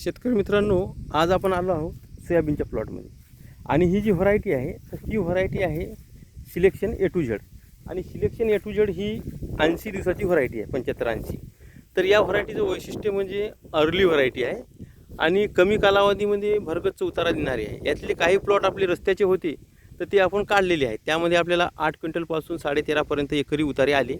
शेतकरी मित्रांनो आज आपण आलो आहोत सोयाबीनच्या प्लॉटमध्ये. आणि ही जी व्हरायटी आहे तर ही व्हरायटी आहे सिलेक्शन ए टू झेड. आणि सिलेक्शन ए टू झेड ही ऐंशी दिवसाची व्हरायटी आहे पंच्याहत्तर ऐंशी. तर या व्हरायटीचं वैशिष्ट्य म्हणजे अर्ली व्हरायटी आहे आणि कमी कालावधीमध्ये भरगच्च उतारा देणारी आहे. यातले काही प्लॉट आपले रस्त्याचे होते तर ते आपण काढलेले आहेत. त्यामध्ये आपल्याला आठ क्विंटलपासून साडेतेरापर्यंत एकरी उतारे आले.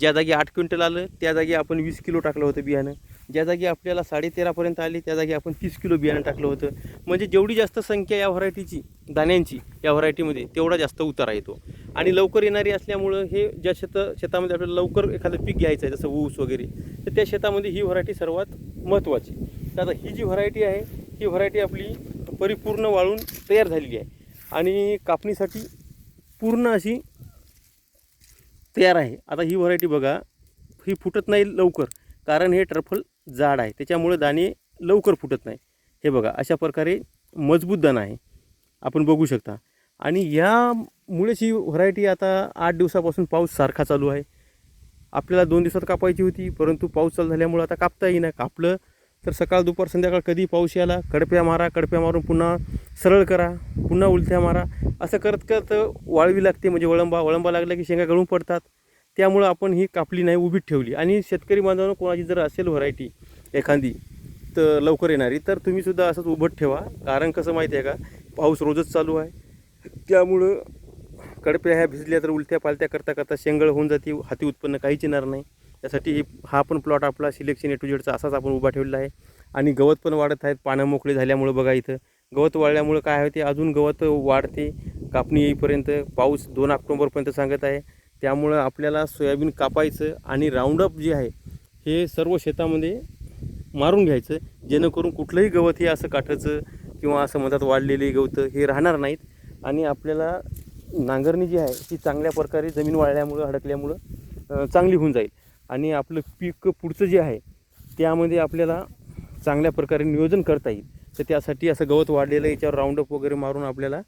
ज्या जागी आठ क्विंटल आलं त्या जागी आपण वीस किलो टाकलं होतं बियाणं. ज्या जागी आपल्याला साडेतेरापर्यंत आली त्या जागी आपण तीस किलो बियाणं टाकलं होतं. म्हणजे जेवढी जास्त संख्या या व्हरायटीची दाण्यांची या व्हरायटीमध्ये तेवढा जास्त उतारा येतो. आणि लवकर येणारी असल्यामुळं हे ज्या शेत शेतामध्ये आपल्याला लवकर एखादं पीक घ्यायचं आहे जसं ऊस वगैरे तर त्या शेतामध्ये ही व्हरायटी सर्वात महत्त्वाची. तर आता ही जी व्हरायटी आहे ही व्हरायटी आपली परिपूर्ण वाळून तयार झालेली आहे. आणि कापणीसाठी पूर्ण अशी तयार आहे. आता ही व्हरायटी बघा ही फुटत नाही लवकर कारण हे टरफल जाड आहे. त्याच्यामुळे दाणे लवकर फुटत नाही. हे बघा अशा प्रकारे मजबूत दाणा आहे. आपण बघू शकता. आणि यामुळेच ही व्हरायटी आता आठ दिवसापासून पाऊस सारखा चालू आहे. आपल्याला दोन दिवसात कापायची होती परंतु पाऊस चालू झाल्यामुळं आता कापता येईना कापलं तर सकाळ दुपार संध्याकाळ कधी पाऊस याला कडप्या मारा कडप्या मारून पुन्हा सरळ करा पुन्हा उलथ्या मारा. असं करत करत वाळवी लागते म्हणजे वळंबा. वळंबा लागला की शेंगा गळून पडतात. त्यामुळं आपण ही कापली नाही उभीच ठेवली. आणि शेतकरी बांधवांनो कोणाची जर असेल व्हरायटी एखादी तर लवकर येणारी तर तुम्हीसुद्धा असंच उभं ठेवा. कारण कसं माहिती आहे का पाऊस रोजच चालू आहे. त्यामुळं कडप्या ह्या भिजल्या तर उलट्या पालत्या करता करता शेंगळ होऊन जाते हाती उत्पन्न काहीच येणार नाही. त्यासाठी हा पण प्लॉट आपला सिलेक्शन ए टू जेडचा असाच आपण उभा ठेवलेला आहे. आणि गवत पण वाढत आहेत पानं मोकळी झाल्यामुळं बघा इथं. गवत वाढल्यामुळं काय होते अजून गवत वाढते. कापणी येईपर्यंत पाऊस दोन ऑक्टोबरपर्यंत सांगत आहे. त्यामुळं आपल्याला सोयाबीन कापायचं आणि राऊंडअप जे आहे हे सर्व शेतामध्ये मारून घ्यायचं. जेणेकरून कुठलंही गवत हे असं काठाचं किंवा असं म्हणतात वाढलेली गवतं हे राहणार नाहीत. आणि आपल्याला नांगरणी जी आहे ती चांगल्या प्रकारे जमीन वाळल्यामुळं अडकल्यामुळं चांगली होऊन जाईल. आणि आपलं पीक पुढचं जे आहे त्यामध्ये आपल्याला चांगल्या प्रकारे नियोजन करता येईल. तर त्यासाठी असं गवत वाढलेलं याच्यावर राऊंडअप वगैरे मारून आपल्याला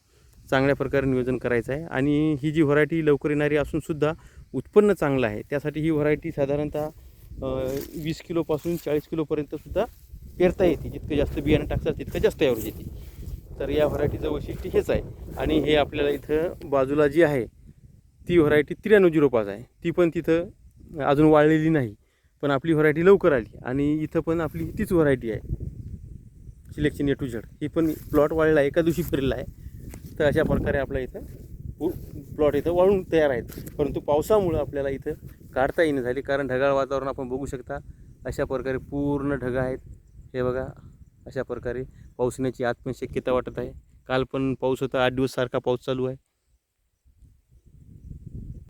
चांगल्या प्रकारे नियोजन करायचं आहे. आणि ही जी व्हरायटी लवकर येणारी असूनसुद्धा उत्पन्न चांगलं आहे. त्यासाठी ही व्हरायटी साधारणतः वीस किलोपासून चाळीस किलोपर्यंतसुद्धा पेरता येते. जितकं जास्त बियाणं टाकतात तितकं जास्त ॲव्हरेज येते. तर या व्हरायटीचं वैशिष्ट्य हेच आहे. आणि हे आपल्याला इथं बाजूला जी आहे ती व्हरायटी त्र्याण्णव झिरो पाच आहे. ती पण तिथं अजून वाळलेली नाही. पण आपली व्हरायटी लवकर आली. आणि इथं पण आपली तीच व्हरायटी आहे. सिलेक्शन ए टू झेड ही पण प्लॉट वाळला आहे. एका दिवशी फिरला आहे. तर अशा प्रकारे आपल्या इथं प्लॉट इथं वाळून तयार आहेत. परंतु पावसामुळं आपल्याला इथं काढता येणं झाली. कारण ढगाळ वातावरण आपण बघू शकता. अशा प्रकारे पूर्ण ढगा आहेत. हे बघा. अशा प्रकारे पाऊस येण्याची आज पण शक्यता वाटत आहे. काल पण पाऊस होता. आठ दिवस सारखा पाऊस चालू आहे.